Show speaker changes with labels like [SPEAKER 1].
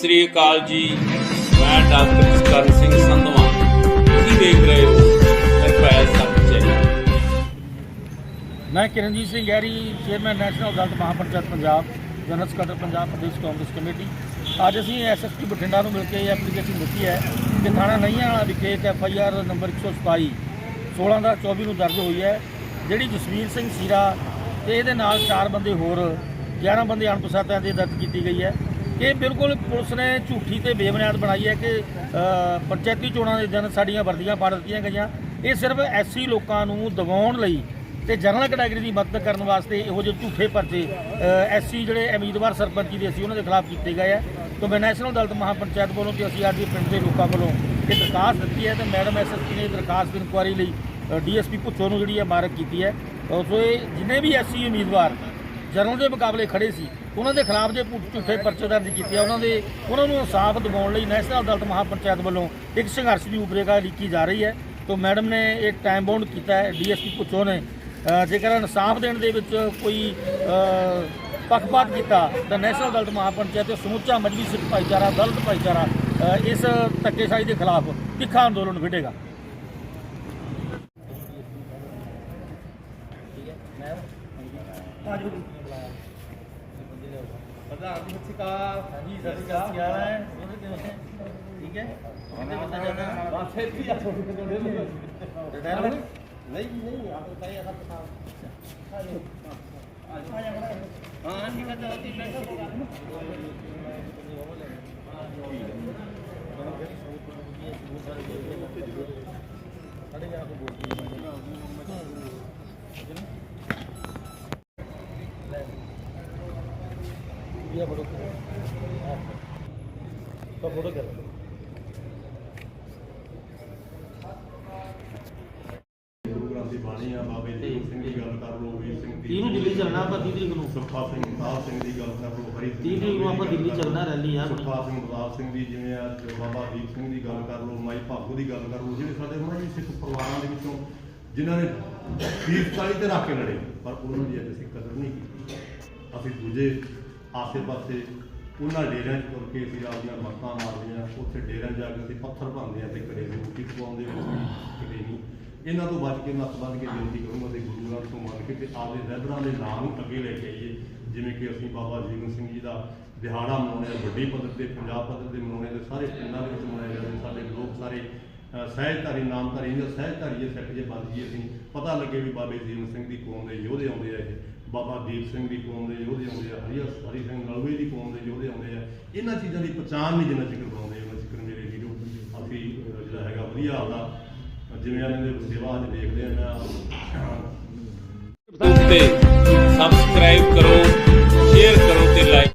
[SPEAKER 1] ਸ੍ਰੀ ਅਕਾਲ ਜੀ। ਮੈਂ ਡਾਕਟਰ ਜਸਕਰਨ ਸਿੰਘ ਸੰਧਵਾ। ਤੁਸੀਂ ਦੇਖ ਰਹੇ ਹੋ ਨਿਰਭੈ ਸੱਚ ਚੈਨਲ।
[SPEAKER 2] ਮੈਂ ਕਿਰਨਜੀਤ ਸਿੰਘ ਗਹਿਰੀ, ਚੇਅਰਮੈਨ ਨੈਸ਼ਨਲ ਅਦਾਲਤ, ਮਹਾਪੰਚਾਇਤ ਪੰਜਾਬ, ਜਨਰਲ ਸਕੱਤਰ ਪੰਜਾਬ, ਪ੍ਰਦੇਸ਼ ਕਾਂਗਰਸ ਕਮੇਟੀ। ਅੱਜ ਅਸੀਂ ਐਸਐਸਪੀ ਬਠਿੰਡਾ ਨੂੰ ਮਿਲ ਕੇ ਇਹ ਐਪਲੀਕੇਸ਼ਨ ਦਿੱਤੀ ਹੈ ਕਿ ਥਾਣਾ ਨਈਆਂ ਵਾਲਾ ਵਿਖੇ ਇੱਕ ਐਫਆਈਆਰ ਨੰਬਰ 127 16 ਦਾ 24 ਨੂੰ ਦਰਜ ਹੋਈ ਹੈ, ਜਿਹੜੀ ਜਸਵੀਰ ਸਿੰਘ ਸੀਰਾ ਤੇ ਇਹਦੇ ਨਾਲ ਚਾਰ ਬੰਦੇ ਹੋਰ 11 ਬੰਦੇ ਅਣਪਛਾਤਿਆਂ ਦੀ ਦਰਜ ਕੀਤੀ ਗਈ ਹੈ। ਇਹ ਬਿਲਕੁਲ ਪੁਲਿਸ ਨੇ ਝੂਠੀ ਤੇ ਬੇਬੁਨਿਆਦ ਬਣਾਈ ਹੈ ਕਿ ਪੰਚਾਇਤੀ ਚੋਣਾਂ ਦੇ ਦਿਨ ਸਾਡੀਆਂ ਵਰਦੀਆਂ ਪਾੜ ਦਿੱਤੀਆਂ ਗਈਆਂ। ਇਹ ਸਿਰਫ ਐਸਸੀ ਲੋਕਾਂ ਨੂੰ ਦਬਾਉਣ ਲਈ ਤੇ ਜਨਰਲ ਕੈਟਾਗਰੀ ਦੀ ਮਦਦ ਕਰਨ ਵਾਸਤੇ ਇਹੋ ਜਿਹੇ ਝੂਠੇ ਪਰਚੇ ਐਸਸੀ ਜਿਹੜੇ ਉਮੀਦਵਾਰ ਸਰਪੰਚੀ ਦੇ ਸੀ ਉਹਨਾਂ ਦੇ ਖਿਲਾਫ ਕੀਤੇ ਗਏ ਆ। ਤਾਂ ਮੈਂ ਨੈਸ਼ਨਲ ਅਦਾਲਤ ਮਹਾਪੰਚਾਇਤ ਵੱਲੋਂ ਤੇ ਅਸੀਂ ਅੱਜ ਦੇ ਪਿੰਡ ਦੇ ਲੋਕਾਂ ਵੱਲੋਂ ਇਹ ਦਰਖਾਸਤ ਦਿੱਤੀ ਹੈ ਤੇ ਮੈਡਮ ਐਸਐਸਪੀ ਨੇ ਇਹ ਦਰਖਾਸਤ ਦੀ ਇਨਕੁਆਰੀ ਲਈ ਡੀਐਸਪੀ ਭੁੱਚੋ ਨੂੰ ਜਿਹੜੀ ਹੈ ਮਾਰਕ ਕੀਤੀ ਹੈ। ਸੋ ਇਹ ਜਿੰਨੇ ਵੀ ਐਸਸੀ ਉਮੀਦਵਾਰ ਜਨਰਲ ਦੇ ਮੁਕਾਬਲੇ ਖੜੇ ਸੀ, ਉਹਨਾਂ ਦੇ ਖਿਲਾਫ ਜੇ ਝੂਠੇ ਪਰਚੇ ਦਰਜ ਕੀਤੇ ਆ, ਉਹਨਾਂ ਦੇ ਉਹਨਾਂ ਨੂੰ ਇਨਸਾਫ ਦਿਵਾਉਣ ਲਈ ਨੈਸ਼ਨਲ ਅਦਾਲਤ ਮਹਾਪੰਚਾਇਤ ਵੱਲੋਂ ਇੱਕ ਸੰਘਰਸ਼ ਦੀ ਉਪਰੇਖਾ ਲਿਖੀ ਜਾ ਰਹੀ ਹੈ। ਤਾਂ ਮੈਡਮ ਨੇ ਇਹ ਟਾਈਮ ਬਾਉਂਡ ਕੀਤਾ ਹੈ ਡੀਐਸਪੀ ਪੁੱਛੋ ਨੇ। ਜੇਕਰ ਇਨਸਾਫ ਦੇਣ ਦੇ ਵਿੱਚ ਕੋਈ ਪੱਖਪਾਤ ਕੀਤਾ, ਤਾਂ ਨੈਸ਼ਨਲ ਅਦਾਲਤ ਮਹਾਪੰਚਾਇਤ ਤੇ ਸਮੁੱਚਾ ਮਜਬੀ ਸਿੱਖ ਭਾਈਚਾਰਾ, ਦਲਤ ਭਾਈਚਾਰਾ ਇਸ ਧੱਕੇਸ਼ਾਹੀ ਦੇ ਖਿਲਾਫ ਤਿੱਖਾ ਅੰਦੋਲਨ ਵਿੱਢੇਗਾ। ਪ੍ਰਧਾਨ ਜੀ ਸਤਿ ਸ਼੍ਰੀ ਅਕਾਲ ਹਾਂਜੀ ਸਤਿ ਸ਼੍ਰੀ ਅਕਾਲ ਕੀ ਹਾਲ ਹੈ ਠੀਕ ਹੈ ਕਿੰਨੇ ਬੰਦਾ ਜਾਂਦਾ ਬਸ ਇੱਥੇ ਹੀ ਆ ਛੋਟੇ ਛੋਟੇ ਰਿਟਾਇਰ ਹੋ ਗਏ ਨਹੀਂ ਨਹੀਂ ਆਪ ਬਤਾਈਏ ਸਭ ਹਾਂ ਠੀਕ ਹੈ ਚਲੋ ਠੀਕ ਹੈ ਸਾਡੇ ਜਰਾ ਕੋ ਇਹ ਬੜੋ ਤਾਂ ਫੋਟੋ ਕਰ
[SPEAKER 3] ਗੁਰੂ ਗ੍ਰੰਥ ਦੀ ਬਾਣੀ ਆ ਬਾਬੇ ਜੀ ਸਿੰਘ ਦੀ ਗੱਲ ਕਰ ਲਓ ਵੀਰ ਸਿੰਘ ਦੀ
[SPEAKER 2] ਇਹਨੂੰ ਦਿੱਲੀ ਚੱਲਣਾ ਆਪਾਂ 30 ਤਰੀਕ ਨੂੰ।
[SPEAKER 3] ਸੁਖਾ ਸਿੰਘ ਸਾਹਿਬ ਸਿੰਘ ਦੀ ਗੱਲ ਕਰ ਲਓ ਹਰੀ
[SPEAKER 2] 30 ਤਰੀਕ ਨੂੰ ਆਪਾਂ ਦਿੱਲੀ ਚੱਲਣਾ ਰੈਲੀ ਆ।
[SPEAKER 3] ਸੁਖਾ ਸਿੰਘ ਬਦਾਲ ਸਿੰਘ ਦੀ ਜਿਵੇਂ ਆ ਬਾਬਾ ਦੀਪ ਸਿੰਘ ਦੀ ਗੱਲ ਕਰ ਲਓ ਮਾਈ ਭਾਗੋ ਦੀ ਗੱਲ ਕਰ ਲਓ ਜਿਹੜੇ ਸਾਡੇ ਉਹਨਾਂ ਦੇ ਸਿੱਖ ਪਰਿਵਾਰਾਂ ਦੇ ਵਿੱਚੋਂ ਜਿਨ੍ਹਾਂ ਨੇ ਤੀਰ ਕਾਲੀ ਤੇ ਰੱਖ ਕੇ ਲੜੇ ਪਰ ਉਹਨਾਂ ਦੀ ਅੱਜ ਅਸੀਂ ਕਦਰ ਨਹੀਂ ਕੀਤੀ। ਅਸੀਂ ਦੂਜੇ ਆਸੇ-ਪਾਸੇ ਉਹਨਾਂ ਡੇਰਿਆਂ 'ਚ ਤੁਰ ਕੇ ਅਸੀਂ ਆਪਦੀਆਂ ਮੱਤਾਂ ਮਾਰਦੀਆਂ ਉੱਥੇ ਡੇਰਿਆਂ 'ਚ ਜਾ ਕੇ ਅਸੀਂ ਪੱਥਰ ਭੰਨਦੇ ਆ ਤੇ ਕੜੇ ਦੀ ਰੋਟੀ ਖਵਾਉਂਦੇ ਹਾਂ ਅਸੀਂ ਨਹੀਂ ਇਹਨਾਂ ਤੋਂ ਬਚ ਕੇ ਨੱਤ ਬੰਨ ਕੇ ਬੇਨਤੀ ਕਰੂੰਗਾ ਤੇ ਗੁਰੂ ਗ੍ਰੰਥ ਤੋਂ ਮੰਨ ਕੇ ਤੇ ਆਪਦੇ ਰਹਿਬਰਾਂ ਦੇ ਨਾਮ ਨੂੰ ਅੱਗੇ ਲੈ ਕੇ ਆਈਏ। ਜਿਵੇਂ ਕਿ ਅਸੀਂ ਬਾਬਾ ਜੀਵਨ ਸਿੰਘ ਜੀ ਦਾ ਦਿਹਾੜਾ ਮਨਾਉਣੇ ਆ ਵੱਡੀ ਪੱਧਰ ਤੇ, ਪੰਜਾਬ ਪੱਧਰ ਤੇ ਮਨਾਉਣੇ ਤੇ ਸਾਰੇ ਪਿੰਡਾਂ ਦੇ ਵਿੱਚ ਮਨਾਏ ਜਾਂਦੇ ਸਾਡੇ ਲੋਕ ਸਾਰੇ ਸਹਿਜਧਾਰੀ, ਨਾਮਧਾਰੀ ਜਾਂ ਸਹਿਜਧਾਰੀ ਜੇ ਸਿੱਖ ਜੇ ਬਣ ਜੀ ਅਸੀਂ, ਪਤਾ ਲੱਗੇ ਵੀ ਬਾਬੇ ਜੀਵਨ ਸਿੰਘ ਦੀ ਕੌਮ ਦੇ ਯੋਧੇ ਆਉਂਦੇ ਆ ਇਹ। ਬਾਬਾ ਦੀਪ ਸਿੰਘ ਦੀ ਕੌਮ ਦੇ ਯੋਧੇ ਆਉਂਦੇ ਆ ਹਰੀ ਹਰੀ ਸਿੰਘ ਨਲਵੇ ਦੀ ਕੌਮ ਦੇ ਯੋਧੇ ਆਉਂਦੇ ਆ। ਇਹਨਾਂ ਚੀਜ਼ਾਂ ਦੀ ਪਛਾਣ ਨਹੀਂ ਜਿੰਨਾ ਚਿਕਰ ਬਣਾਉਂਦੇ ਉਹਨਾਂ ਚਿਕਰ ਮੇਰੇ ਵੀਰੋ, ਅਸੀਂ ਜਿਹੜਾ ਹੈਗਾ ਵਧੀਆ ਆਪਦਾ ਜਿਵੇਂ ਇਹਨਾਂ ਦੇ ਸੇਵਾ ਅੱਜ ਦੇਖਦੇ ਆ, ਮੈਂ
[SPEAKER 1] ਤੇ ਸਬਸਕ੍ਰਾਈਬ ਕਰੋ।